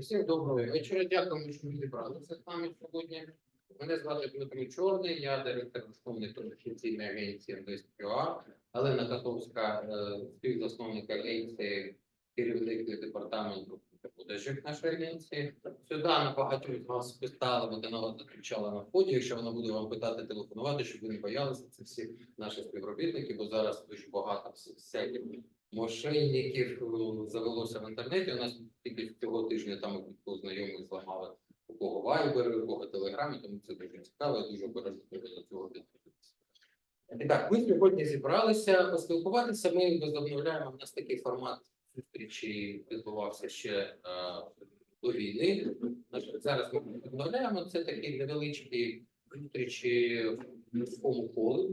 Всім доброго вечора. Дякую, що ви зібралися з нами сьогодні. Мене звати Дмитро Чорний, я директор засновник професійної агенції МДСПА, Олена Котовська, е, співзасновник агенції, керівник департаменту продажів нашої агенції. Сюди на багатьох з вас питали, вона на вас зустрічала на вході. Якщо вона буде вам питати, телефонувати, щоб ви не боялися, це всі наші співробітники, бо зараз дуже багато всяких мошенників е, завелося в інтернеті. У нас тільки цього тижня там у знайомих зламали у кого вайбери, у кого телеграмі, тому це дуже цікаво, дуже обережно треба до цього відповідатися. І так, ми сьогодні зібралися поспілкуватися. Ми возобновляємо. У нас такий формат зустрічі відбувався ще е, до війни. Зараз ми відновляємо це такі невеличкі зустрічі в міському колі,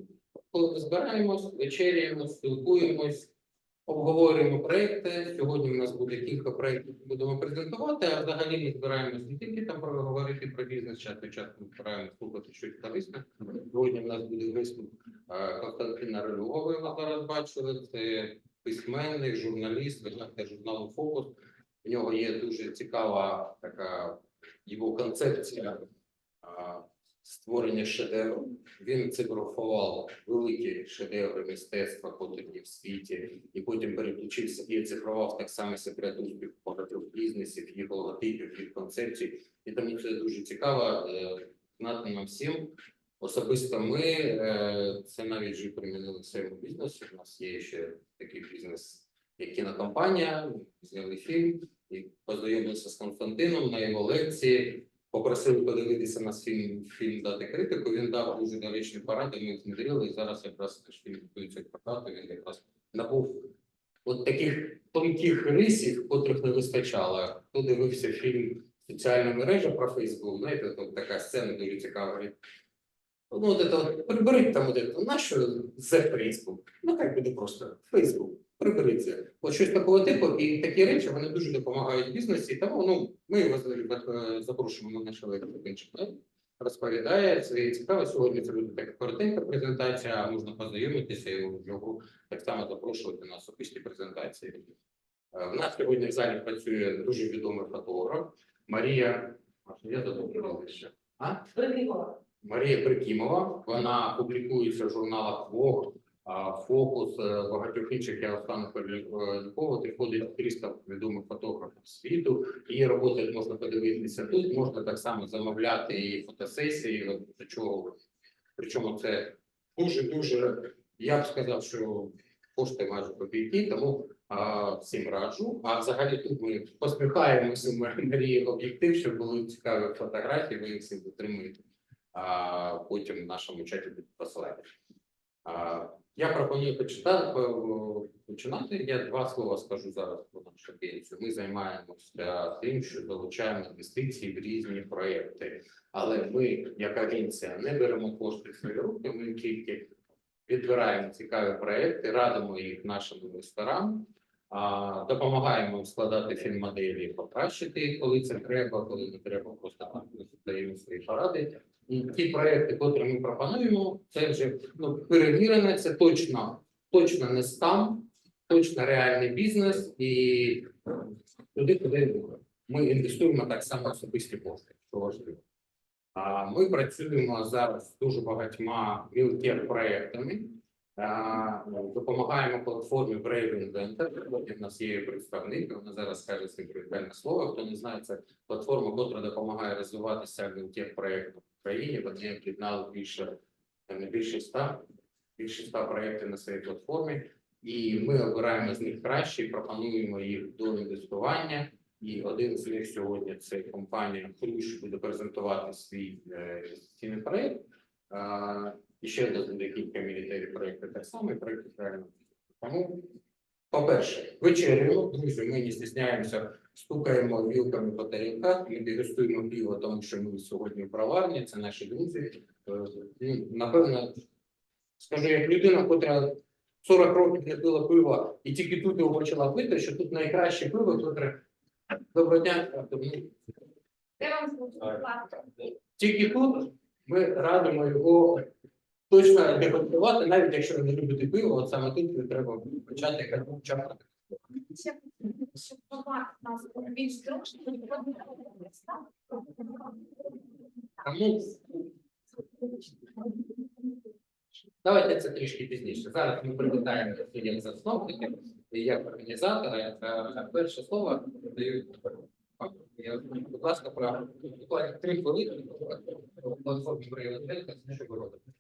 коли ми збираємось, вечеряємо, спілкуємось. Обговорюємо проекти. Сьогодні у нас буде кілька проєктів, будемо презентувати. А взагалі ми збираємося не тільки там про говорити про бізнес, час від часу ми збираємося слухати щось корисне. Сьогодні у нас буде виступ е, Константина Релюга, ви зараз бачили. Це письменник, журналіст, редактор журналу Фокус. У нього є дуже цікава така його концепція створення шедевру. Він цифровував великі шедеври мистецтва, котрі є в світі, і потім переключився і цифрував так само секрет успіху багатьох бізнесів, їх логотипів, їх концепцій. І тому це дуже цікаво е, знати нам всім. Особисто ми е, це навіть вже примінили в своєму бізнесі. У нас є ще такий бізнес, як кінокомпанія. Зняли фільм і познайомилися з Константином на його лекції. Попросили подивитися на фільм, фільм дати критику. Він дав дуже доречні поради. Ми їх змідрили. І зараз якраз теж фільм готується к прокату. Він якраз набув от таких тонких рисів, котрих не вистачало. Хто дивився фільм соціальна мережа про Фейсбук, знаєте, тут така сцена дуже цікава. Ну, от от, приберіть там от нащо за Facebook? Ну, так буде просто Facebook. Приберіть це. От щось такого типу, і такі речі вони дуже допомагають бізнесі. Тому ну, ми вас е, запрошуємо на наше інших розповідає. Це цікаво. Сьогодні це буде така коротенька презентація, можна познайомитися і його так само запрошувати на особисті презентації. Е, В нас сьогодні в залі працює дуже відомий фотограф Марія. Я. А? Марія Прикімова. Вона публікується в журналах Vogue, Фокус, е, багатьох інших я остану переліковувати. Входить 300 відомих фотографів світу. Її роботи можна подивитися тут. Можна так само замовляти і фотосесії. До чого причому це дуже дуже. Я б сказав, що кошти майже копійки, тому а, всім раджу. А взагалі тут ми посміхаємося Марії об'єктив, щоб були цікаві фотографії. Ви їх всі дотримуєте а потім в нашому чаті будуть посилання. Я пропоную почитати починати. Я два слова скажу зараз про нашу агенцію. Ми займаємося тим, що залучаємо інвестиції в різні проекти. Але ми, як агенція, не беремо кошти в свої руки. Ми тільки відбираємо цікаві проекти, радимо їх нашим інвесторам. Допомагаємо складати фільмоделі, покращити їх, коли це треба, коли не треба, просто даємо свої поради. Ті проекти, котрі ми пропонуємо, це вже ну, перевірено, це точно, точно не стан, точно реальний бізнес, і туди, куди ми інвестуємо так само особисті кошти, що важливо. А ми працюємо зараз з дуже багатьма мілких проектами. А, Допомагаємо платформі Brave Inventor. У нас є представник, вона зараз скаже своє привітальне слово. Хто не знає, це платформа, яка допомагає розвиватися мілких проєктів в Україні. Вони об'єднали більше не більше ста більше ста проєктів на своїй платформі, і ми обираємо з них кращі, пропонуємо їх до інвестування. І один з них сьогодні це компанія Хрущ буде презентувати свій е, інвестиційний проєкт. І ще декілька мілітарі проєктів так само, і проєкти реально. Тому, по-перше, вечеряємо, друзі, ми не стісняємося, стукаємо вілками по тарілках, ми дегустуємо пиво, тому що ми сьогодні в броварні, це наші друзі. Е, ну, Напевно, скажу, як людина, котра 40 років не пила пива і тільки тут його почала пити, що тут найкраще пиво, котре доброго дня. ну. Тільки тут ми радимо його точно дегустувати, навіть якщо ви не любите пиво, от саме тут треба почати як чапати. Тому давайте це трішки пізніше. Зараз ми привітаємо як засновників як організатора. Перше слово даю. Будь ласка, про буквально три хвилини про платформі «Брейвен що ви робите.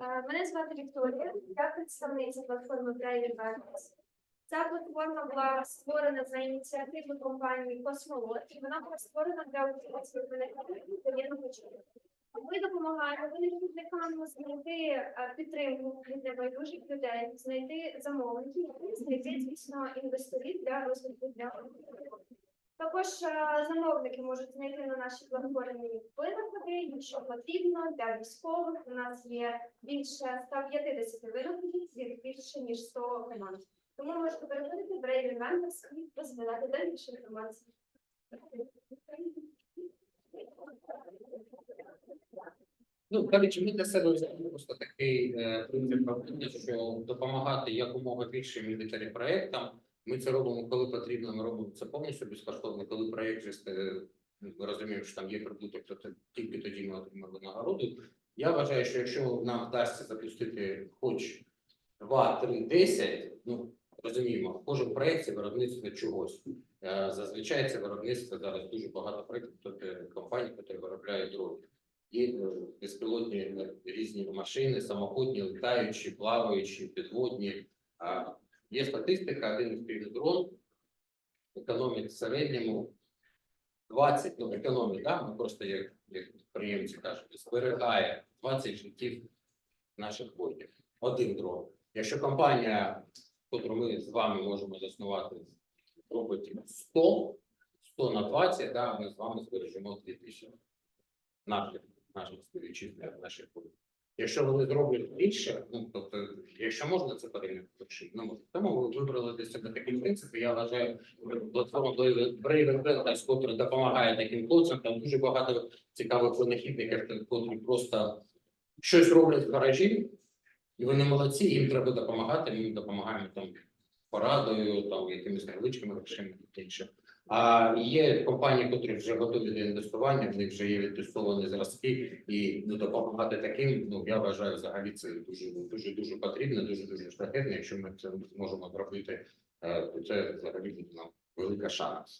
Мене звати Вікторія, я представниця платформи Braille Awareness. Ця платформа була створена за ініціативи компанії Космолот, і вона була створена для українських виників воєнного часу. Ми допомагаємо виробникам знайти е, підтримку від небайдужих людей, знайти замовників, і знайти, звісно, інвесторів для розвитку для також е, замовники можуть знайти на нашій платформі винаходи, якщо потрібно для військових. У нас є більше 150 винаходів з більше ніж 100 команд. Тому можете переходити в Brave Inventors і розглядати далі більше інформації. Ну, кажучи, ми для себе взяли просто такий е, принцип правління, що допомагати якомога більше мілітарі проєктам. Ми це робимо, коли потрібно, ми робимо це повністю безкоштовно. Коли проєкт вже ну, ми розуміємо, що там є прибуток, то тільки тоді ми отримали нагороду. Я вважаю, що якщо нам вдасться запустити хоч 2, 3, 10, ну розуміємо, кожен проєкт це виробництво чогось. Е, Зазвичай це виробництво зараз дуже багато проєктів, тобто компаній, які виробляють дрони. Є е, безпілотні різні машини, самоходні, літаючі, плаваючі, підводні. Є статистика, один із дрон економить в середньому 20, ну економить, да? ми просто як, як підприємці кажуть, зберігає 20 життів наших воїнів. Один дрон. Якщо компанія, яку ми з вами можемо заснувати роботів 100, 100 на 20, да, ми з вами збережемо 2000 наших наших співвітчизняних, наших воїнів. Якщо вони зроблять більше, ну тобто, якщо можна це перейняти, не можна. Тому ви вибрали для себе такі принципи. Я вважаю, платформа Brave Inventors, котра допомагає таким хлопцям. Там дуже багато цікавих винахідників, котрі просто щось роблять в гаражі, і вони молодці, їм треба допомагати. Ми їм допомагаємо там порадою, там якимись невеличкими грошима і інше. А є компанії, які вже готові до інвестування, в них вже є відтестовані зразки, і ну, допомагати таким, ну я вважаю, взагалі це дуже дуже дуже потрібно, дуже дуже шляхетно. Якщо ми це зможемо зробити, е, то це взагалі буде нам велика шанс.